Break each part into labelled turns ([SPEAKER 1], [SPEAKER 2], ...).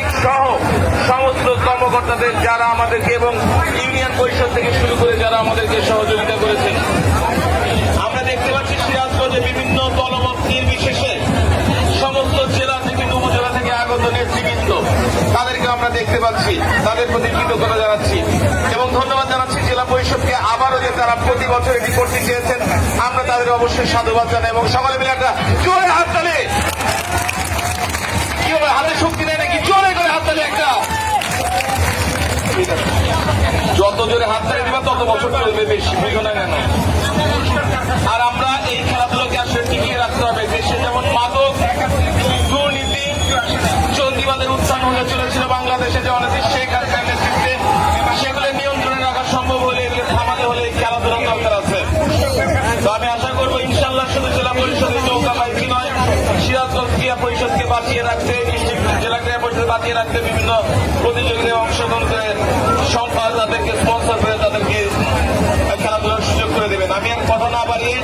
[SPEAKER 1] মালিক সহ সমস্ত কর্মকর্তাদের যারা আমাদেরকে এবং ইউনিয়ন পরিষদ থেকে শুরু করে যারা আমাদেরকে সহযোগিতা করেছেন। আমরা দেখতে পাচ্ছি সিরাজগঞ্জে বিভিন্ন দলমত নির্বিশেষে সমস্ত জেলা থেকে, উপজেলা থেকে আগত নেতৃবৃন্দ, তাদেরকে আমরা দেখতে পাচ্ছি, তাদের প্রতি কৃতজ্ঞতা জানাচ্ছি এবং ধন্যবাদ জানাচ্ছি জেলা পরিষদকে আবারও যে তারা প্রতি বছর এটি করতে চেয়েছেন আমরা তাদের অবশ্যই সাধুবাদ জানাই এবং সকালে মিলে একটা জোরে হাত তালে। কি শক্তি নেই নাকি? জোরে করে হাত যত জোরে হাত তালে দিবা তত বছর চলবে বেশি বুঝো না রাখতে বিভিন্ন প্রতিযোগিতায় অংশগ্রহণ করে সম্পাদ তাদেরকে স্পন্সর করে তাদেরকে খেলাধুলার সুযোগ করে দেবেন। আমি আর কথা না বাড়িয়ে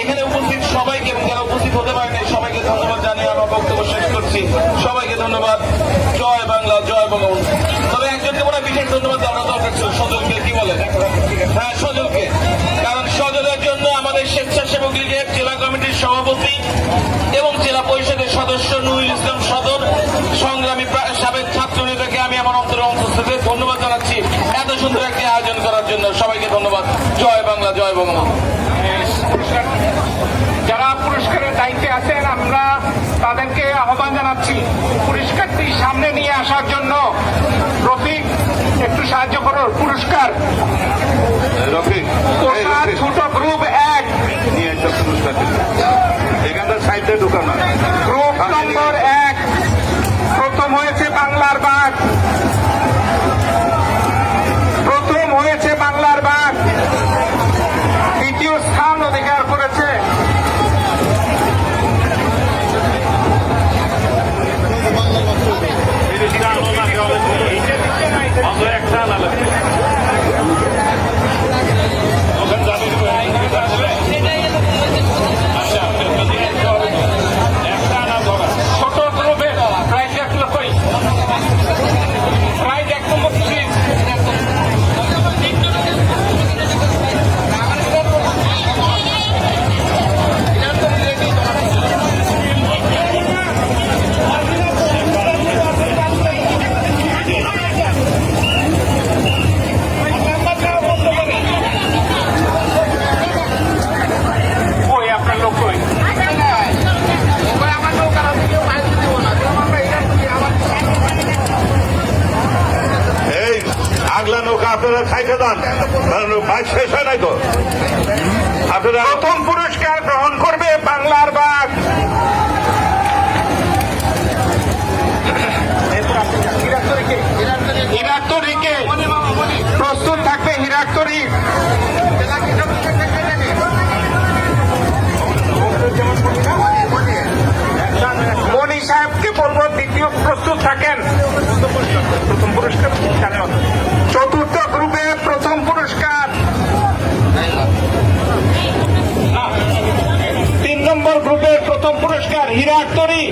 [SPEAKER 1] এখানে উপস্থিত সবাইকে এবং যারা উপস্থিত হতে পারেনি, সবাইকে ধন্যবাদ জানিয়ে আমার বক্তব্য শেষ করছি। সবাইকে ধন্যবাদ। জয় বাংলা, জয় বঙ্গবন্ধু। তবে একজনকে মনে বিশেষ ধন্যবাদ দেওয়া দরকার ছিল, সজলকে। কি বলেন? হ্যাঁ সজলকে। কারণ সজলের জন্য আমাদের স্বেচ্ছাসেবক লীগের জেলা কমিটির সভাপতি এবং জেলা পরিষদের সদস্য নুরুল ইসলাম সংগ্রামী সাবেক ছাত্র নেতাকে আমি আমার অন্তর অন্তঃস্থ ধন্যবাদ জানাচ্ছি। এত সুন্দর একটি আয়োজন করার জন্য সবাইকে ধন্যবাদ। জয় বাংলা জয় বঙ্গবন্ধু।
[SPEAKER 2] যারা পুরস্কারের দায়িত্বে আছেন আমরা তাদেরকে আহ্বান জানাচ্ছি পুরস্কারটি সামনে নিয়ে আসার জন্য। রফিক একটু সাহায্য করো পুরস্কার।
[SPEAKER 3] রফিক,
[SPEAKER 2] ছোট গ্রুপ
[SPEAKER 3] আগলা নৌকা আপনারা খাইতে দেন। কারণ ভাই শেষ হয় নাই তো। আপনারা
[SPEAKER 2] নতুন পুরস্কার গ্রহণ করবে বাংলার বাঘ গ্রুপের প্রথম পুরস্কার হীরা আক্তরী